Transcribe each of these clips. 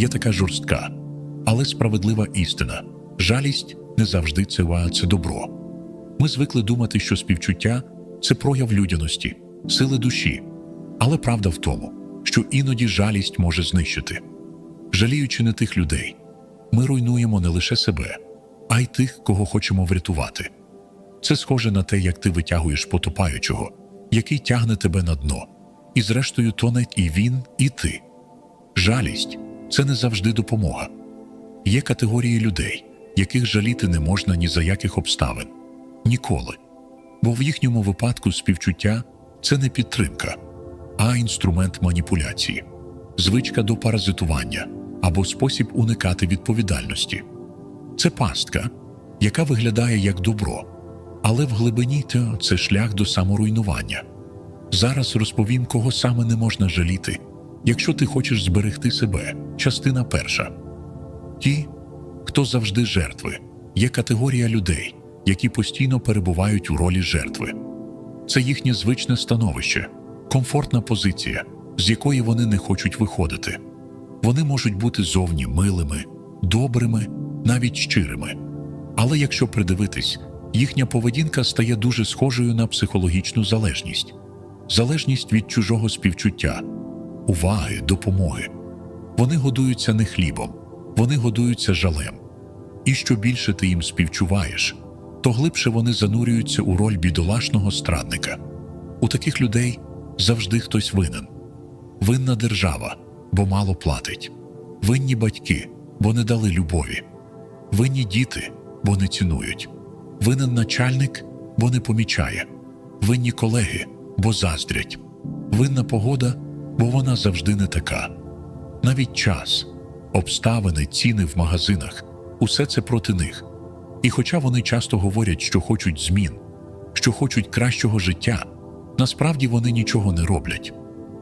є така жорстка, але справедлива істина. Жалість не завжди це, добро. Ми звикли думати, що співчуття це прояв людяності, сили душі. Але правда в тому, що іноді жалість може знищити. Жаліючи не тих людей, ми руйнуємо не лише себе, а й тих, кого хочемо врятувати. Це схоже на те, як ти витягуєш потопаючого, який тягне тебе на дно, і зрештою тоне і він, і ти. Жалість це не завжди допомога. Є категорії людей, яких жаліти не можна ні за яких обставин, ніколи. Бо в їхньому випадку співчуття це не підтримка, а інструмент маніпуляції, звичка до паразитування або спосіб уникати відповідальності. Це пастка, яка виглядає як добро, але в глибині це шлях до саморуйнування. Зараз розповім, кого саме не можна жаліти, якщо ти хочеш зберегти себе. Частина перша. Ті, хто завжди жертви, є категорія людей, які постійно перебувають у ролі жертви. Це їхнє звичне становище, комфортна позиція, з якої вони не хочуть виходити. Вони можуть бути зовні милими, добрими, навіть щирими. Але якщо придивитись, їхня поведінка стає дуже схожою на психологічну залежність, залежність від чужого співчуття, уваги, допомоги. Вони годуються не хлібом, вони годуються жалем. І що більше ти їм співчуваєш, то глибше вони занурюються у роль бідолашного страдника. У таких людей завжди хтось винен. Винна держава, бо мало платить, винні батьки, бо не дали любові, винні діти, бо не цінують, винен начальник, бо не помічає, винні колеги, бо заздрять, винна погода, бо вона завжди не така. Навіть час, обставини, ціни в магазинах усе це проти них. І хоча вони часто говорять, що хочуть змін, що хочуть кращого життя, насправді вони нічого не роблять,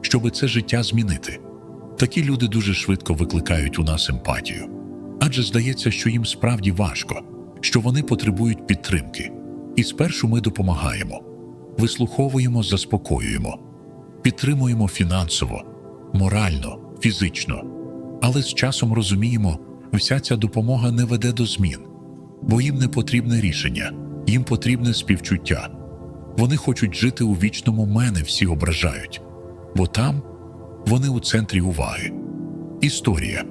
щоби це життя змінити. Такі люди дуже швидко викликають у нас емпатію, адже здається, що їм справді важко, що вони потребують підтримки. І спершу ми допомагаємо, вислуховуємо, заспокоюємо, підтримуємо фінансово, морально, фізично. Але з часом розуміємо, вся ця допомога не веде до змін, бо їм не потрібне рішення, їм потрібне співчуття. Вони хочуть жити у вічному мене, всі ображають, бо там вони у центрі уваги. Історія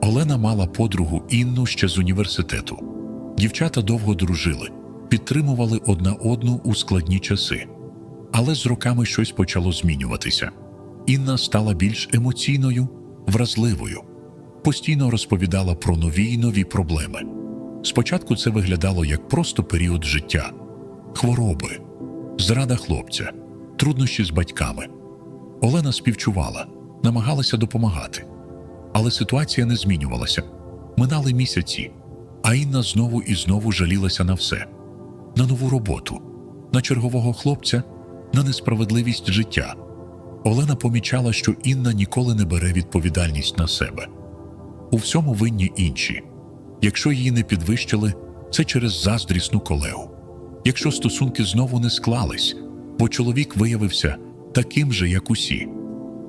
Олена мала подругу Інну ще з університету. Дівчата довго дружили, підтримували одна одну у складні часи. Але з роками щось почало змінюватися. Інна стала більш емоційною, вразливою, постійно розповідала про нові й нові проблеми. Спочатку це виглядало як просто період життя, хвороби, зрада хлопця, труднощі з батьками. Олена співчувала, намагалася допомагати. Але ситуація не змінювалася. Минали місяці, а Інна знову і знову жалілася на все: на нову роботу, на чергового хлопця, на несправедливість життя. Олена помічала, що Інна ніколи не бере відповідальність на себе. У всьому винні інші. Якщо її не підвищили, це через заздрісну колегу. Якщо стосунки знову не склались, бо чоловік виявився таким же, як усі.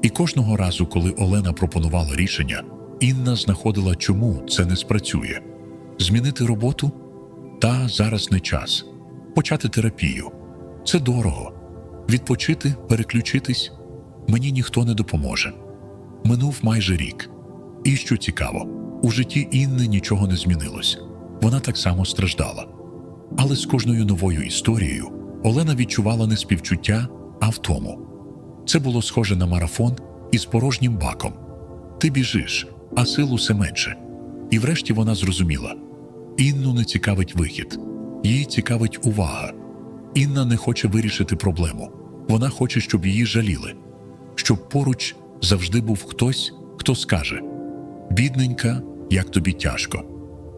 І кожного разу, коли Олена пропонувала рішення, Інна знаходила, чому це не спрацює. Змінити роботу? Та зараз не час. Почати терапію. Це дорого. Відпочити, переключитись мені ніхто не допоможе. Минув майже рік. І що цікаво, у житті Інни нічого не змінилось. Вона так само страждала. Але з кожною новою історією Олена відчувала не співчуття, а втому. Це було схоже на марафон із порожнім баком. Ти біжиш, а сил усе менше. І врешті вона зрозуміла: Інну не цікавить вихід, їй цікавить увага. Інна не хоче вирішити проблему. Вона хоче, щоб її жаліли, щоб поруч завжди був хтось, хто скаже: Бідненька, як тобі тяжко.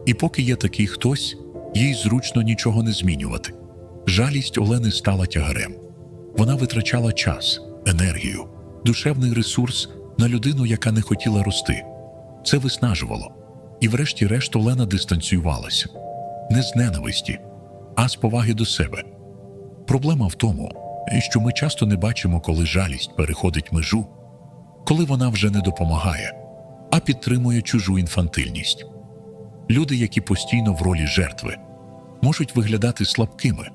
І поки є такий хтось, їй зручно нічого не змінювати. Жалість Олени стала тягарем. Вона витрачала час, енергію, душевний ресурс на людину, яка не хотіла рости. Це виснажувало. І врешті-решт Олена дистанціювалася не з ненависті, а з поваги до себе. Проблема в тому, що ми часто не бачимо, коли жалість переходить межу, коли вона вже не допомагає, а підтримує чужу інфантильність. Люди, які постійно в ролі жертви, можуть виглядати слабкими,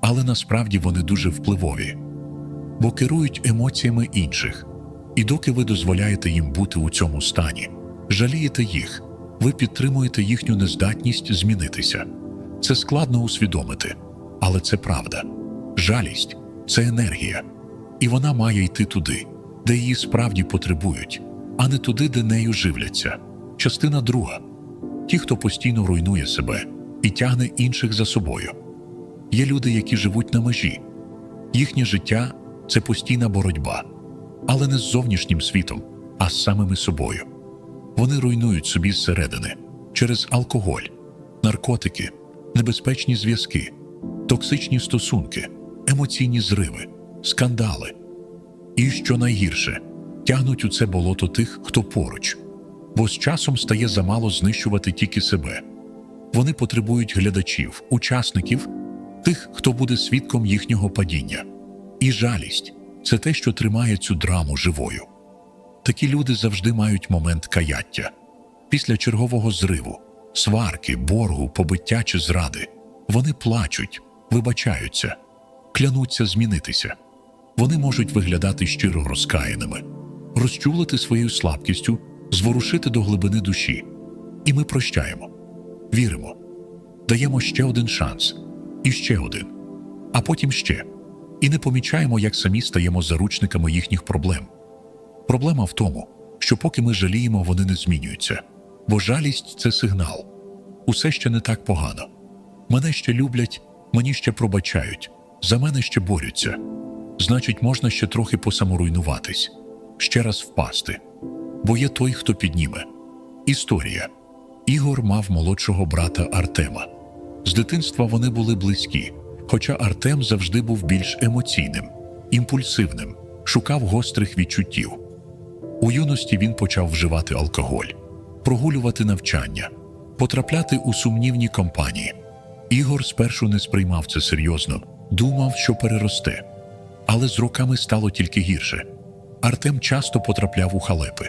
але насправді вони дуже впливові, бо керують емоціями інших. І доки ви дозволяєте їм бути у цьому стані, жалієте їх, ви підтримуєте їхню нездатність змінитися. Це складно усвідомити, але це правда. Жалість це енергія, і вона має йти туди, де її справді потребують, а не туди, де нею живляться. Частина друга ті, хто постійно руйнує себе і тягне інших за собою. Є люди, які живуть на межі. Їхнє життя це постійна боротьба, але не з зовнішнім світом, а з самими собою. Вони руйнують собі зсередини через алкоголь, наркотики, небезпечні зв'язки, токсичні стосунки, емоційні зриви, скандали. І що найгірше, тягнуть у це болото тих, хто поруч, бо з часом стає замало знищувати тільки себе. Вони потребують глядачів, учасників, тих, хто буде свідком їхнього падіння. І жалість це те, що тримає цю драму живою. Такі люди завжди мають момент каяття. Після чергового зриву, сварки, боргу, побиття чи зради. Вони плачуть, вибачаються, клянуться змінитися. Вони можуть виглядати щиро розкаяними, розчулити своєю слабкістю, зворушити до глибини душі. І ми прощаємо, віримо, даємо ще один шанс, і ще один, а потім ще. І не помічаємо, як самі стаємо заручниками їхніх проблем. Проблема в тому, що поки ми жаліємо, вони не змінюються, бо жалість це сигнал. Усе ще не так погано. Мене ще люблять, мені ще пробачають, за мене ще борються. Значить, можна ще трохи посаморуйнуватись, ще раз впасти. Бо є той, хто підніме. Історія. Ігор мав молодшого брата Артема. З дитинства вони були близькі, хоча Артем завжди був більш емоційним, імпульсивним, шукав гострих відчуттів. У юності він почав вживати алкоголь, прогулювати навчання, потрапляти у сумнівні компанії. Ігор спершу не сприймав це серйозно, думав, що переросте. Але з роками стало тільки гірше. Артем часто потрапляв у халепи,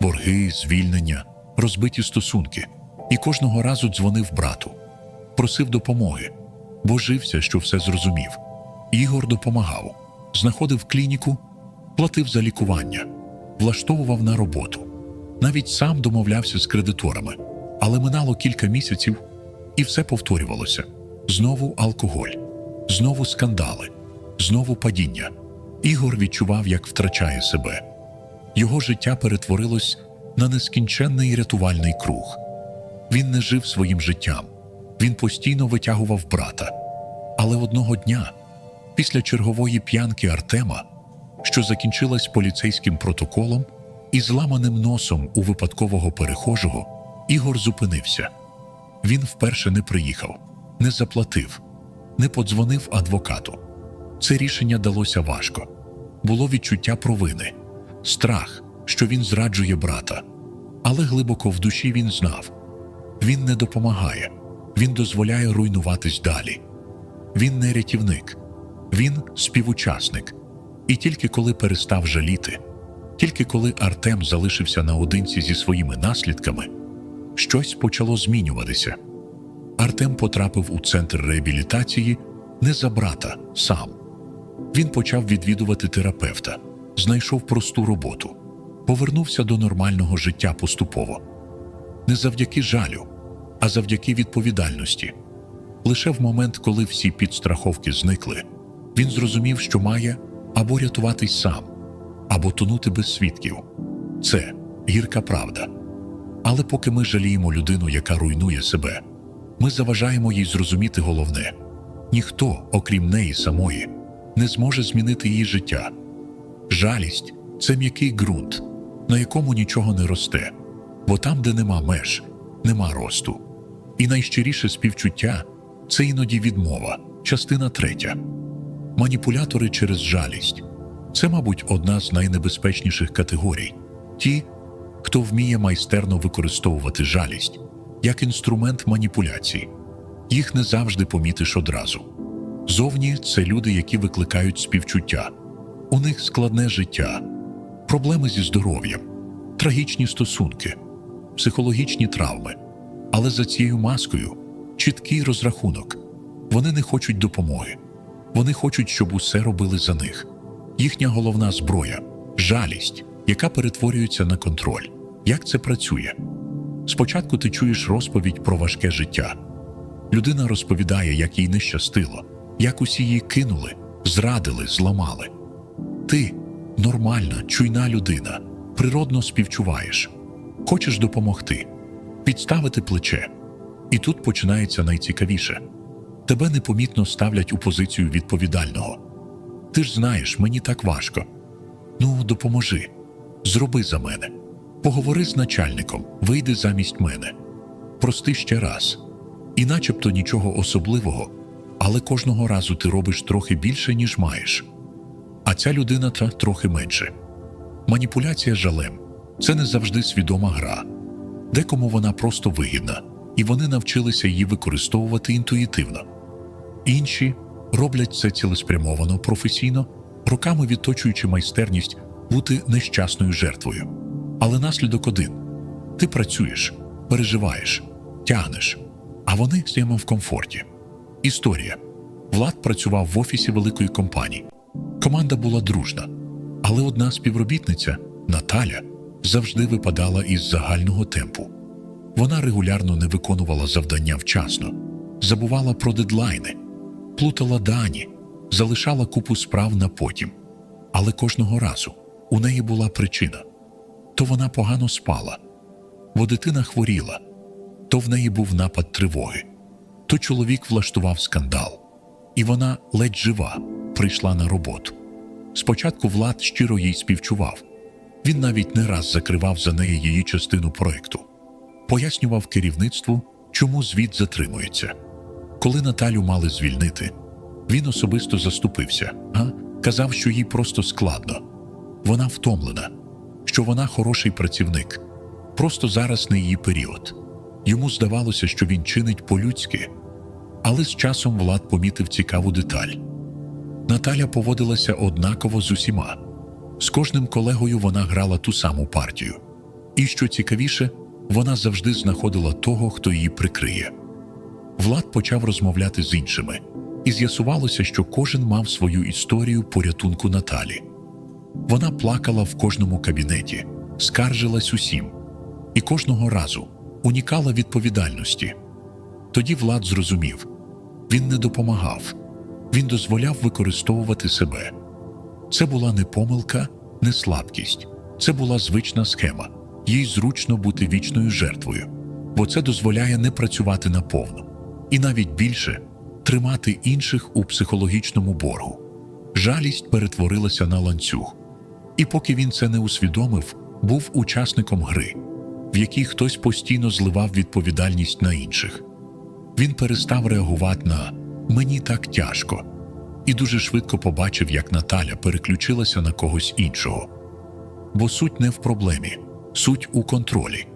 борги, звільнення, розбиті стосунки, і кожного разу дзвонив брату, просив допомоги, божився, що все зрозумів. Ігор допомагав, знаходив клініку, платив за лікування, влаштовував на роботу. Навіть сам домовлявся з кредиторами, але минало кілька місяців, і все повторювалося: знову алкоголь, знову скандали, знову падіння. Ігор відчував, як втрачає себе. Його життя перетворилось на нескінченний рятувальний круг. Він не жив своїм життям, він постійно витягував брата. Але одного дня, після чергової п'янки Артема, що закінчилась поліцейським протоколом і зламаним носом у випадкового перехожого, Ігор зупинився. Він вперше не приїхав, не заплатив, не подзвонив адвокату. Це рішення далося важко. Було відчуття провини, страх, що він зраджує брата. Але глибоко в душі він знав він не допомагає, він дозволяє руйнуватись далі. Він не рятівник, він співучасник. І тільки коли перестав жаліти, тільки коли Артем залишився наодинці зі своїми наслідками, щось почало змінюватися. Артем потрапив у центр реабілітації не за брата сам. Він почав відвідувати терапевта, знайшов просту роботу, повернувся до нормального життя поступово. Не завдяки жалю, а завдяки відповідальності. Лише в момент, коли всі підстраховки зникли, він зрозумів, що має або рятуватись сам, або тонути без свідків. Це гірка правда. Але поки ми жаліємо людину, яка руйнує себе, ми заважаємо їй зрозуміти головне ніхто, окрім неї самої, не зможе змінити її життя. Жалість це м'який ґрунт, на якому нічого не росте, бо там, де нема меж, нема росту. І найщиріше співчуття це іноді відмова, частина третя. Маніпулятори через жалість це, мабуть, одна з найнебезпечніших категорій. Ті, хто вміє майстерно використовувати жалість як інструмент маніпуляцій. Їх не завжди помітиш одразу. Зовні це люди, які викликають співчуття. У них складне життя, проблеми зі здоров'ям, трагічні стосунки, психологічні травми. Але за цією маскою чіткий розрахунок. Вони не хочуть допомоги. Вони хочуть, щоб усе робили за них. Їхня головна зброя жалість, яка перетворюється на контроль. Як це працює? Спочатку ти чуєш розповідь про важке життя. Людина розповідає, як їй не щастило, як усі її кинули, зрадили, зламали. Ти нормальна, чуйна людина, природно співчуваєш, хочеш допомогти, підставити плече. І тут починається найцікавіше тебе непомітно ставлять у позицію відповідального. Ти ж знаєш, мені так важко. Ну, допоможи, зроби за мене, поговори з начальником, вийди замість мене. Прости ще раз. І начебто нічого особливого, але кожного разу ти робиш трохи більше, ніж маєш. А ця людина та трохи менше. Маніпуляція жалем це не завжди свідома гра. Декому вона просто вигідна, і вони навчилися її використовувати інтуїтивно. Інші роблять це цілеспрямовано, професійно, роками відточуючи майстерність бути нещасною жертвою. Але наслідок один: ти працюєш, переживаєш, тягнеш, а вони стоїмо в комфорті. Історія. Влад працював в офісі великої компанії. Команда була дружна, але одна співробітниця, Наталя, завжди випадала із загального темпу. Вона регулярно не виконувала завдання вчасно, забувала про дедлайни, плутала дані, залишала купу справ на потім. Але кожного разу у неї була причина то вона погано спала, бо дитина хворіла, то в неї був напад тривоги, то чоловік влаштував скандал, і вона ледь жива прийшла на роботу. Спочатку Влад щиро їй співчував. Він навіть не раз закривав за неї її частину проекту, пояснював керівництву, чому звіт затримується. Коли Наталю мали звільнити, він особисто заступився, а казав, що їй просто складно. Вона втомлена, що вона хороший працівник. Просто зараз не її період. Йому здавалося, що він чинить по-людськи. Але з часом Влад помітив цікаву деталь. Наталя поводилася однаково з усіма. З кожним колегою вона грала ту саму партію. І що цікавіше, вона завжди знаходила того, хто її прикриє. Влад почав розмовляти з іншими, і з'ясувалося, що кожен мав свою історію порятунку Наталі. Вона плакала в кожному кабінеті, скаржилась усім, і кожного разу унікала відповідальності. Тоді Влад зрозумів він не допомагав, він дозволяв використовувати себе. Це була не помилка, не слабкість, це була звична схема, їй зручно бути вічною жертвою, бо це дозволяє не працювати наповну, і навіть більше тримати інших у психологічному боргу. Жалість перетворилася на ланцюг. І поки він це не усвідомив, був учасником гри, в якій хтось постійно зливав відповідальність на інших. Він перестав реагувати на мені так тяжко і дуже швидко побачив, як Наталя переключилася на когось іншого. Бо суть не в проблемі, суть у контролі.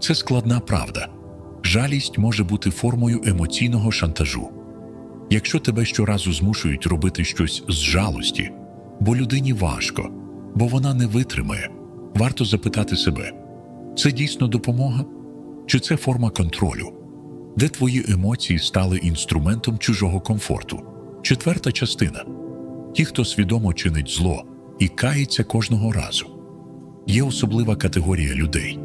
Це складна правда. Жалість може бути формою емоційного шантажу. Якщо тебе щоразу змушують робити щось з жалості, бо людині важко, бо вона не витримає, варто запитати себе: це дійсно допомога? Чи це форма контролю, де твої емоції стали інструментом чужого комфорту? Четверта частина ті, хто свідомо чинить зло і кається кожного разу. Є особлива категорія людей,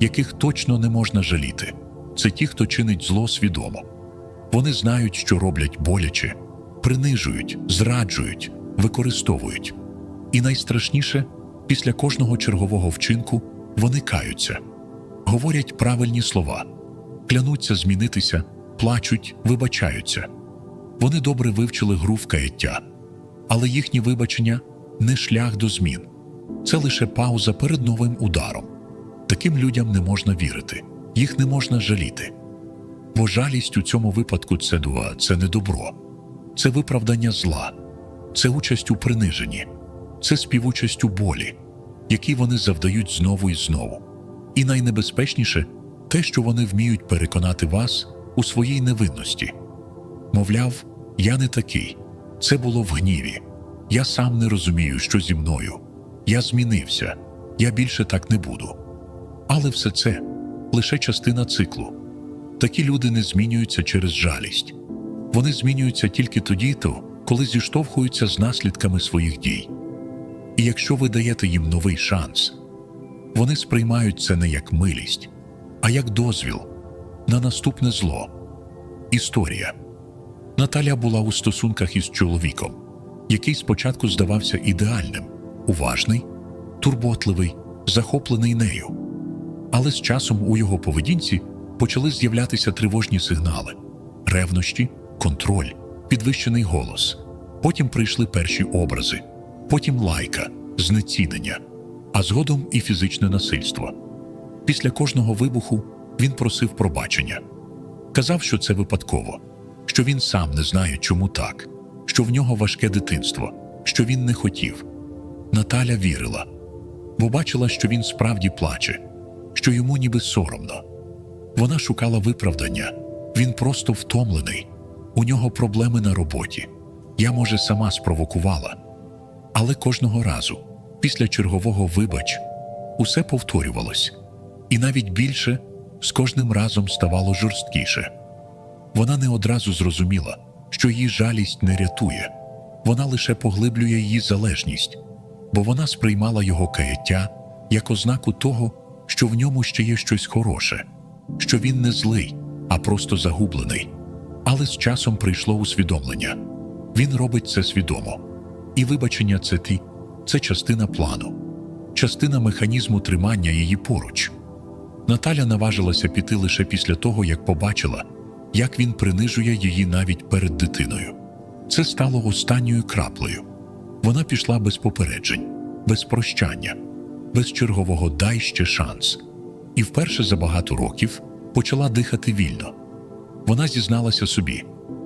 яких точно не можна жаліти. Це ті, хто чинить зло свідомо. Вони знають, що роблять боляче, принижують, зраджують, використовують. І найстрашніше, після кожного чергового вчинку вони каються, говорять правильні слова, клянуться змінитися, плачуть, вибачаються. Вони добре вивчили гру в каяття, але їхні вибачення не шлях до змін, це лише пауза перед новим ударом. Таким людям не можна вірити, їх не можна жаліти. Бо жалість у цьому випадку це дуа, це не добро, це виправдання зла, це участь у приниженні, це співучасть у болі, які вони завдають знову і знову. І найнебезпечніше те, що вони вміють переконати вас у своїй невинності. Мовляв, я не такий, це було в гніві. Я сам не розумію, що зі мною. Я змінився, я більше так не буду. Але все це лише частина циклу. Такі люди не змінюються через жалість. Вони змінюються тільки тоді, то, коли зіштовхуються з наслідками своїх дій. І якщо ви даєте їм новий шанс, вони сприймають це не як милість, а як дозвіл на наступне зло. Історія Наталя була у стосунках із чоловіком, який спочатку здавався ідеальним, уважний, турботливий, захоплений нею. Але з часом у його поведінці почали з'являтися тривожні сигнали: ревнощі, контроль, підвищений голос. Потім прийшли перші образи, потім лайка, знецінення, а згодом і фізичне насильство. Після кожного вибуху він просив пробачення, казав, що це випадково, що він сам не знає, чому так, що в нього важке дитинство, що він не хотів. Наталя вірила, бо бачила, що він справді плаче, що йому ніби соромно. Вона шукала виправдання, він просто втомлений, у нього проблеми на роботі. Я, може, сама спровокувала. Але кожного разу, після чергового вибач, усе повторювалось, і навіть більше з кожним разом ставало жорсткіше. Вона не одразу зрозуміла, що її жалість не рятує, вона лише поглиблює її залежність, бо вона сприймала його каяття як ознаку того, що в ньому ще є щось хороше, що він не злий, а просто загублений. Але з часом прийшло усвідомлення він робить це свідомо. І вибачення це ти, це частина плану, частина механізму тримання її поруч. Наталя наважилася піти лише після того, як побачила, як він принижує її навіть перед дитиною. Це стало останньою краплею. Вона пішла без попереджень, без прощання, без чергового дай ще шанс. І вперше за багато років почала дихати вільно. Вона зізналася собі,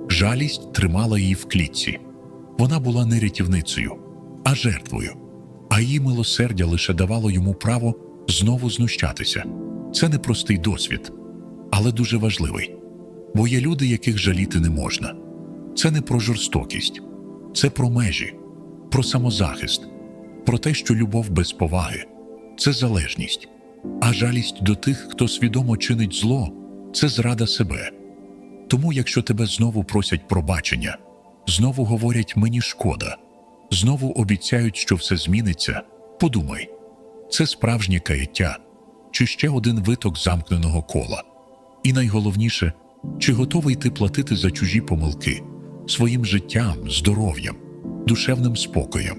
жалість тримала її в клітці. Вона була не рятівницею, а жертвою, а її милосердя лише давало йому право знову знущатися. Це непростий досвід, але дуже важливий. Бо є люди, яких жаліти не можна. Це не про жорстокість, це про межі, про самозахист, про те, що любов без поваги це залежність, а жалість до тих, хто свідомо чинить зло, це зрада себе. Тому, якщо тебе знову просять пробачення, знову говорять мені шкода, знову обіцяють, що все зміниться, подумай, це справжнє каяття чи ще один виток замкненого кола. І найголовніше, чи готовий ти платити за чужі помилки своїм життям, здоров'ям, душевним спокоєм.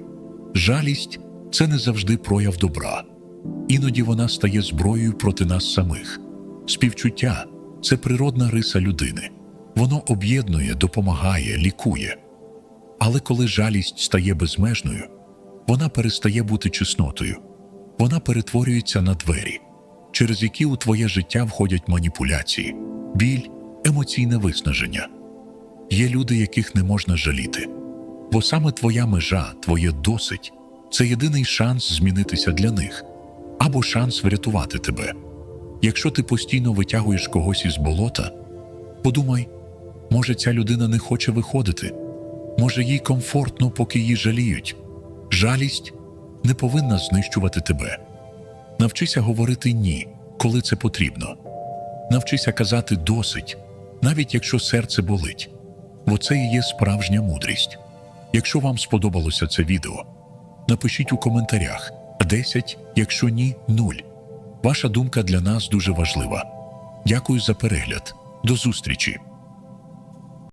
Жалість це не завжди прояв добра, іноді вона стає зброєю проти нас самих. Співчуття це природна риса людини, воно об'єднує, допомагає, лікує. Але коли жалість стає безмежною, вона перестає бути чеснотою, вона перетворюється на двері, через які у твоє життя входять маніпуляції, біль, емоційне виснаження. Є люди, яких не можна жаліти, бо саме твоя межа, твоє досить це єдиний шанс змінитися для них або шанс врятувати тебе. Якщо ти постійно витягуєш когось із болота, подумай, може, ця людина не хоче виходити, може, їй комфортно, поки її жаліють. Жалість не повинна знищувати тебе. Навчися говорити ні, коли це потрібно. Навчися казати досить, навіть якщо серце болить. Бо це і є справжня мудрість. Якщо вам сподобалося це відео, напишіть у коментарях 10, якщо ні, 0. Ваша думка для нас дуже важлива. Дякую за перегляд. До зустрічі!